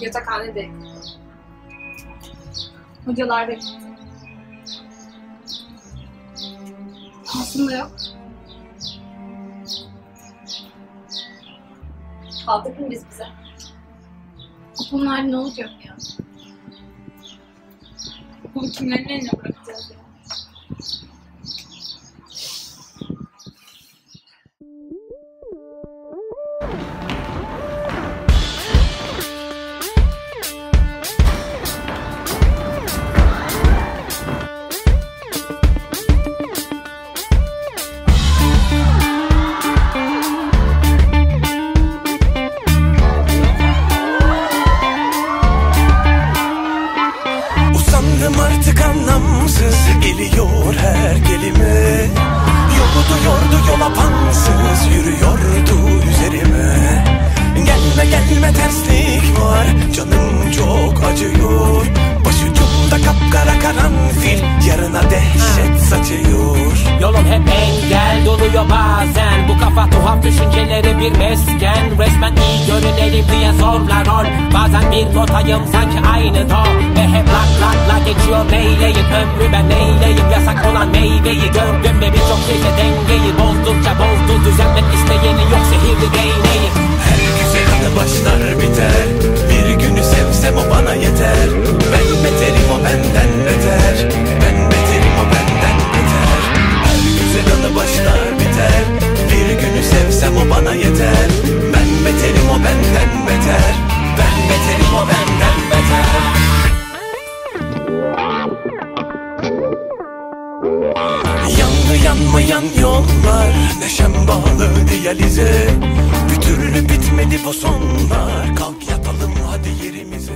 Yatakhane de. Hocalar da. Aslında yok. Kaldık mı biz bize? Okulun ne olacak ya? Okulu kimlerin eline bırakacağız ya? Yarına dehşet saçıyor Yolum hep engel doluyor bazen. Bu kafa tuhaf düşünceleri bir mesken. Resmen iyi görünelim diye zorlar rol. Bazen bir notayım sanki aynı do. Ve hep lak lak lak geçiyor neyleyim Ömrü ben neyleyim? Yasak olan meyveyi Gördüm ve birçok gece dengeyi Bozdukça bozdu. Düzenmek bana yeter. Ben beterim o benden beter. Ben beterim o benden beter. Yandı yanmayan yollar Neşem bağlı diyalize. Bir türlü bitmedi bu sonlar. Kalk yatalım hadi yerimize